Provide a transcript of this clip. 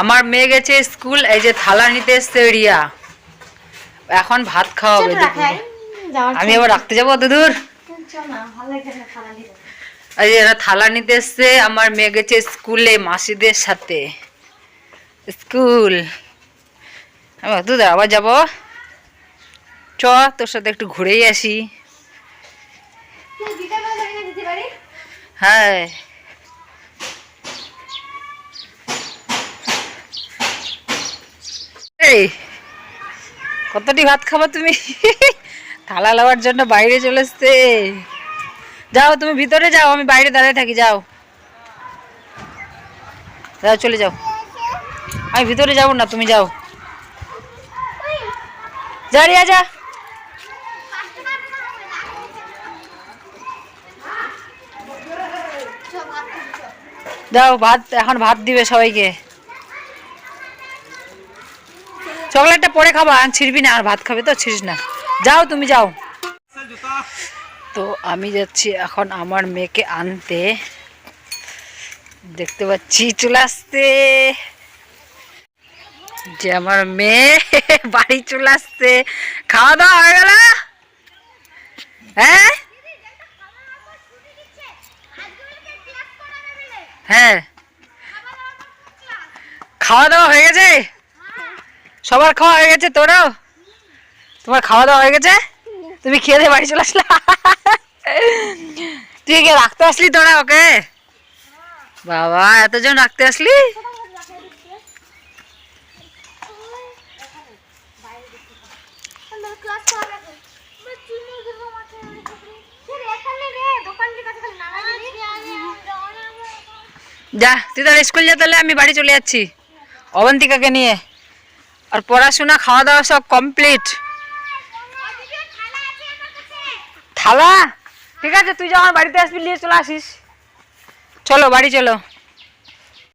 আমার মেয়ে গেছে স্কুল এই যে থালা নিতে এসছে রিয়া। এখন ভাত খাওয়াবে দুপুরে। আমি আবার রাখতে যাব অত দূর এই যে থালা নিতে এসছে আমার মেয়ে গেছে স্কুলে মাসিদের সাথে। স্কুল। দূর আবার যাব? চ তোর সাথে একটু ঘুরেই আসি। হ্যাঁ। কতটি? ভাত খাবা তুমি? থালা লাবার জন্য বাইরে চলে এসছে। যাও, তুমি ভিতরে যাও, আমি বাইরে দাঁড়িয়ে থাকি, যাও। যাও, চলে যাও। আমি ভিতরে যাব না, তুমি যাও। যা, রিয়া, যা। যাও, ভাত, এখন ভাত দিবে সবাইকে। চকলেটটা পরে খাবা, আর ছিড়বি না, আর ভাত খাবে তো, ছিড়িস না। যাও তুমি, যাও। তো আমি যাচ্ছি এখন আমার মেয়েকে আনতে। দেখতে পাচ্ছি, চলে আসতে যে আমার মেয়ে, বাড়ি চলে আসছে। খাওয়া দাওয়া হয়ে গেল? হ্যাঁ? হ্যাঁ। খাওয়া দাওয়া হয়ে গেছে? সবার খাওয়া হয়ে গেছে তোরও? তোমার খাওয়া দাওয়া হয়ে গেছে? তুমি খেয়ে দিয়ে বাড়ি চলে আসলা। তুই কে রাখতে আসলি তোরা ওকে? বাবা, এতজন রাখতে আসলি? যা, তুই তাহলে স্কুল যা তাহলে আমি বাড়ি চলে যাচ্ছি। অবন্তিকাকে নিয়ে। আর পড়াশোনা খাওয়া দাওয়া সব কমপ্লিট থালা? ঠিক আছে, তুই যখন বাড়িতে আসবি, নিয়ে চলে আসিস। চলো, বাড়ি চলো।